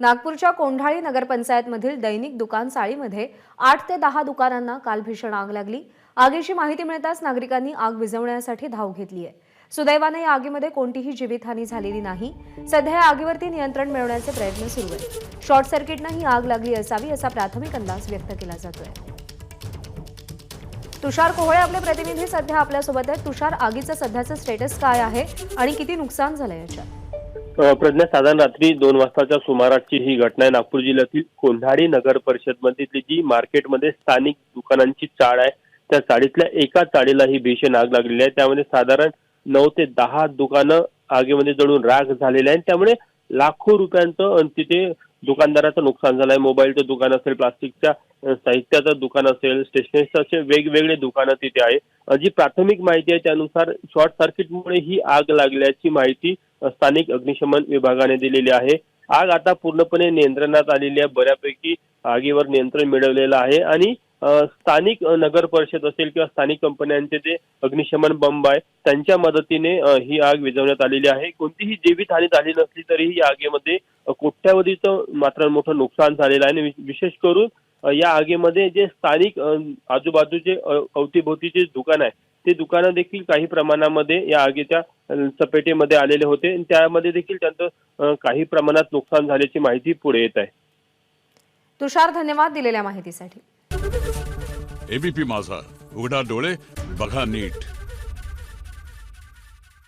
नागपूरच्या कोंढाळी नगरपंचायतमधील दैनिक दुकान चाळीमध्ये आठ ते दहा दुकानांना काल भीषण आग लागली. आगीची माहिती मिळताच नागरिकांनी आग विझवण्यासाठी धाव घेतली आहे. सुदैवाने या आगीमध्ये कोणतीही जीवितहानी झालेली नाही. सध्या या आगीवरती नियंत्रण मिळवण्याचे प्रयत्न सुरू आहेत. शॉर्ट सर्किटनं ही आग लागली असावी असा प्राथमिक अंदाज व्यक्त केला जातोय. तुषार कोहळे आपले प्रतिनिधी सध्या आपल्यासोबत आहेत. तुषार आगीचं सध्याचं स्टेटस काय आहे आणि किती नुकसान झालं याच्यात? प्रज्ञा साधारण रात्री दोन वाजताच्या सुमाराची ही घटना आहे. नागपूर जिल्ह्यातील कोंढाडी नगर परिषद मधील जी मार्केटमध्ये स्थानिक दुकानांची चाळ आहे त्या चाळीतल्या एका चाळीला ही भीषण आग लागलेली आहे. त्यामध्ये साधारण नऊ ते दहा दुकानं आगीमध्ये जळून राग झालेले आहे. त्यामुळे लाखो रुपयांचं आणि तिथे दुकानदाराचं नुकसान झालंय मोबाईलचं दुकान असेल प्लास्टिकच्या साहित्याचं दुकान असेल स्टेशनरीचं असे वेगवेगळे दुकानं तिथे आहे. जी प्राथमिक माहिती आहे त्यानुसार शॉर्ट सर्किटमुळे ही आग लागल्याची माहिती स्थानिक अग्निशमन विभागाने दिलेली आहे. आग आता पूर्णपणे नियंत्रणात आलेली आहे. बऱ्यापैकी आगीवर नियंत्रण मिळवलेलं आहे आणि स्थानिक नगर परिषद असेल किंवा स्थानिक कंपन्यांचे जे अग्निशमन बंब आहे त्यांच्या मदतीने ही आग विझवण्यात आलेली आहे. कोणतीही जीवित हानी झाली नसली तरीही या आगीमध्ये कोट्यावधीचं मात्र मोठं नुकसान झालेलं आहे. आणि विशेष करून या आगीमध्ये जे स्थानिक आजूबाजूचे अवतीभोवतीचे दुकान आहे ते दुकानं देखील काही प्रमाणामध्ये या आगीच्या चपेटीमध्ये आलेले होते. आणि त्यामध्ये देखील त्यांचं काही प्रमाणात नुकसान झाल्याची माहिती पुढे येत आहे. तुषार धन्यवाद दिलेल्या माहितीसाठी. एबीपी माझा. उघडा डोळे बघा नीट.